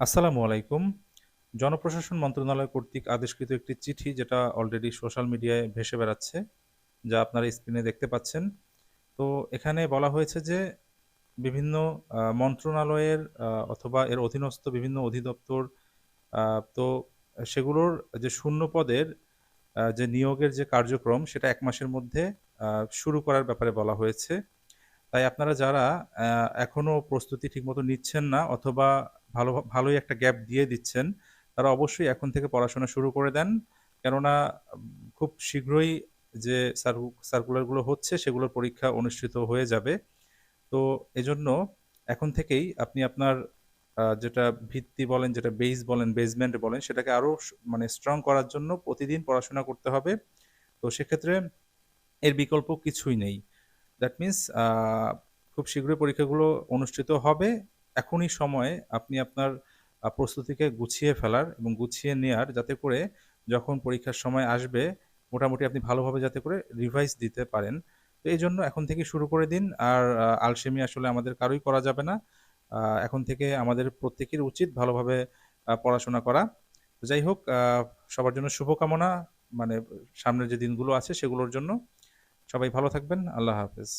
আসসালামু আলাইকুম। জনপ্রশাসন মন্ত্রণালয় কর্তৃক আদেশকৃত একটি চিঠি যেটা অলরেডি সোশ্যাল মিডিয়ায় ভেসে বেড়াচ্ছে, যা আপনারা স্ক্রিনে দেখতে পাচ্ছেন। তো এখানে বলা হয়েছে যে বিভিন্ন মন্ত্রণালয়ের অথবা এর অধীনস্থ বিভিন্ন অধিদপ্তর তো সেগুলোর যে শূন্য পদের যে নিয়োগের যে কার্যক্রম সেটা এক মাসের মধ্যে শুরু করার ব্যাপারে বলা হয়েছে। তাই আপনারা যারা এখনও প্রস্তুতি ঠিকমতো নিচ্ছেন না অথবা ভালো ভালোই একটা গ্যাপ দিয়ে দিচ্ছেন, তারা অবশ্যই এখন থেকে পড়াশোনা শুরু করে দেন। কেননা খুব শীঘ্রই যে সার্কু সার্কুলার হচ্ছে সেগুলোর পরীক্ষা অনুষ্ঠিত হয়ে যাবে। তো এজন্য এখন থেকেই আপনি আপনার যেটা ভিত্তি বলেন, যেটা বেইস বলেন, বেসমেন্ট বলেন সেটাকে আরও মানে স্ট্রং করার জন্য প্রতিদিন পড়াশোনা করতে হবে। তো সেক্ষেত্রে এর বিকল্প কিছুই নেই। দ্যাট মিনস খুব শীঘ্রই পরীক্ষাগুলো অনুষ্ঠিত হবে। এখনই সময় আপনি আপনার প্রস্তুতিকে গুছিয়ে ফেলার এবং গুছিয়ে নেয়ার যাতে করে যখন পরীক্ষার সময় আসবে, মোটামুটি আপনি ভালোভাবে যাতে করে রিভাইজ দিতে পারেন। তো এই জন্য এখন থেকে শুরু করে দিন। আর আলসেমি আসলে আমাদের কারোই করা যাবে না। এখন থেকে আমাদের প্রত্যেকের উচিত ভালোভাবে পড়াশোনা করা। যাই হোক সবার জন্য শুভকামনা মানে সামনের যে দিনগুলো আছে সেগুলোর জন্য। সবাই ভালো থাকবেন। আল্লাহ হাফেজ।